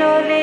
yo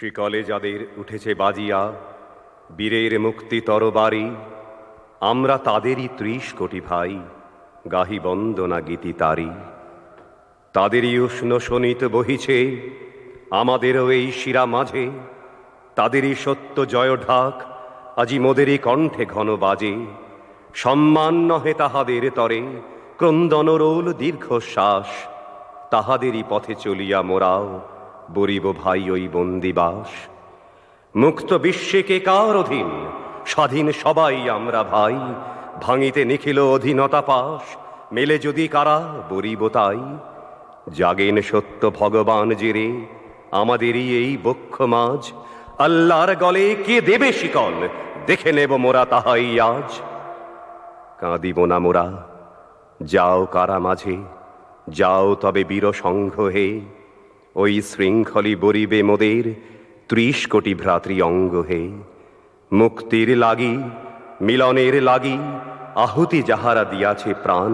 শিকলে যাদের উঠেছে বাজিয়া, বীরের মুক্তি তরবারি, আমরা তাদেরই ত্রিশ কোটি ভাই, গাহি বন্দনা গীতি তারি। তাদেরই উষ্ণ শোনিত বহিছে, আমাদেরও এই শিরা মাঝে। তাদেরই সত্য জয় ঢাক, আজি মোদেরই কণ্ঠে ঘন বাজে। সম্মান নহে তাহাদের তরে ক্রন্দন রোল দীর্ঘশ্বাস, তাহাদেরই পথে চলিয়া মোরাও। বরিব ভাই ওই বন্দিবাস। মুক্ত বিশ্বে কে কার অধীন? স্বাধীন সবাই আমরা ভাই। ভাঙিতে নিখিল অধীনতা পাশ মেলে যদি কারা বরিব তাই। জাগেন সত্য ভগবান জেরে আমাদেরই এই বক্ষ মাঝ। আল্লাহর গলে কে দেবে শিকল? দেখে নেব মোরা তাহাই আজ। কাঁদিব না মোরা, যাও কারা মাঝে, যাও তবে বীর সংঘ হে। ওই শৃঙ্খলি বরিবে মোদের ত্রিশ কোটি ভ্রাতৃ অঙ্গ হে। মুক্তির লাগি, মিলনের লাগি, আহুতি যাহারা দিয়াছে প্রাণ,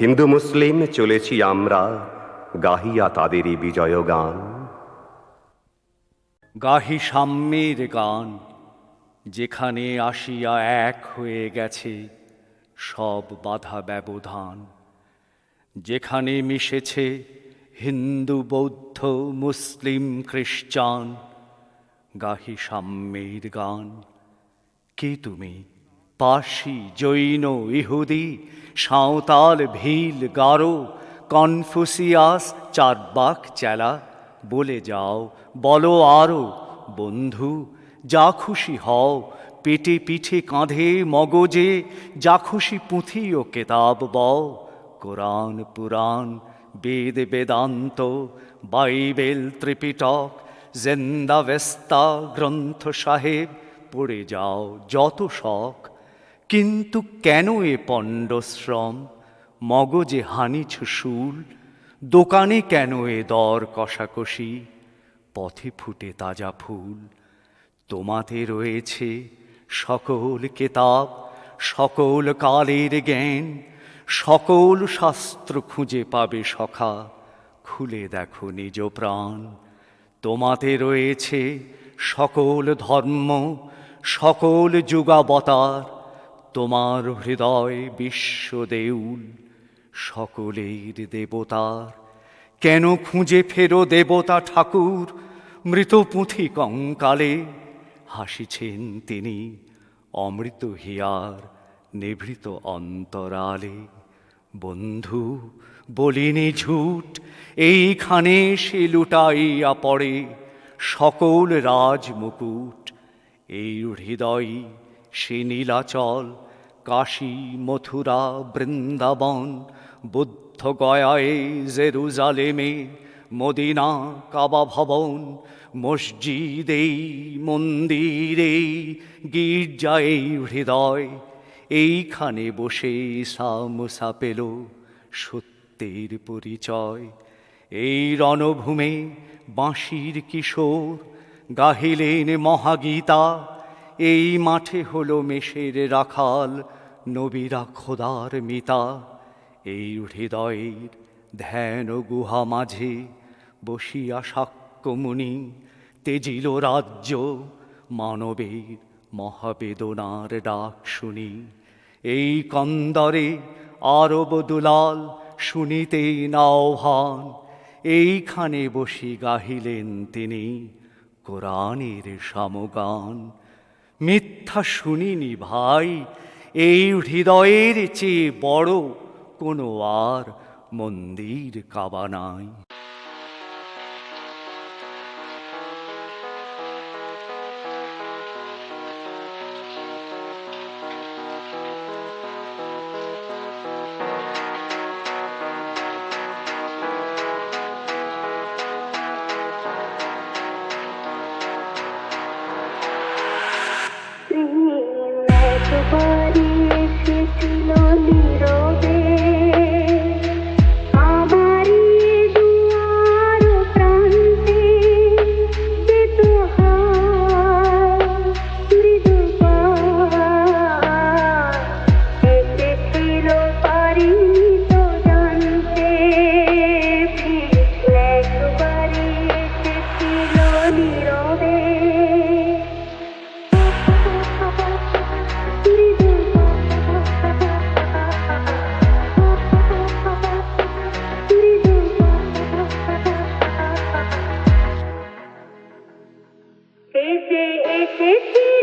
হিন্দু মুসলিম চলেছি আমরা, গাহিয়া তাদেরই বিজয় গান। গাহি সাম্যের গান, যেখানে আসিয়া এক হয়ে গেছে সব বাধা ব্যবধান, যেখানে মিশেছে হিন্দু, বৌদ্ধ, মুসলিম খ্রিস্টান গাহি সাম্যের গান। কে তুমি? পার্সি, জৈন, ইহুদি, সাঁওতাল, ভিল, গারো, কনফুসিয়াস, চারবাক চেলা, বলে যাও, বলো আরও, বন্ধু, যা খুশি হও, পেটে পিঠে কাঁধে মগজে, যা খুশি পুঁথি ও কেতাব বও, Quran, Purana Veda Vedanta Bible Tripitaka Zend Avesta Granth Sahib পড়ে যাও যত শখ কিন্তু কেন এ পণ্ডশ্রম মগজে হানিছ শুল দোকানে কেন এ দর কষাকষি পথে ফুটে তাজা ফুল তোমাতে রয়েছে সকল কেতাব সকল কালের জ্ঞান সকল শাস্ত্র খুঁজে পাবে সখা। খুলে দেখো নিজ প্রাণ। তোমাতে রয়েছে সকল ধর্ম, সকল যুগাবতার। তোমার হৃদয় বিশ্ব দেউল, সকলের দেবতার। কেন খুঁজে ফেরো দেবতা ঠাকুর মৃত পুঁথি কঙ্কালে হাসিছেন তিনি অমৃত হিয়ার। নিভৃত অন্তরালে। বন্ধু, বলিনি ঝুট, এইখানে সে লুটাইয়া পড়ে। সকল রাজ মুকুট, এই হৃদয় সে নীলাচল, কাশী, মথুরা, বৃন্দাবন, বুদ্ধ গয়ায়, জেরুজালেমে, মদিনা, কাবা ভবন, মসজিদে মন্দিরে গির্জায় হৃদয় এইখানে বসে সামসা পেল সত্যের পরিচয়। এই রণভূমে বাঁশির কিশোর গাহিলেন মহাগীতা। এই মাঠে হলো মেষের রাখাল নবীরা খোদার মিতা। এই হৃদয়ের ধ্যান গুহা মাঝে বসিয়া সাক্যমুনি তেজিল রাজ্য মানবের মহাবেদনার ডাক শুনি। এই কন্দরে আরব দুলাল শুনিতেই নাওহান, এইখানে বসি গাহিলেন তিনি কোরআনের সমগান। মিথ্যা শুনিনি ভাই, এই হৃদয়ের চেয়ে বড় কোনো আর মন্দির কাবা নাই। Is it, is it, is?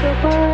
to.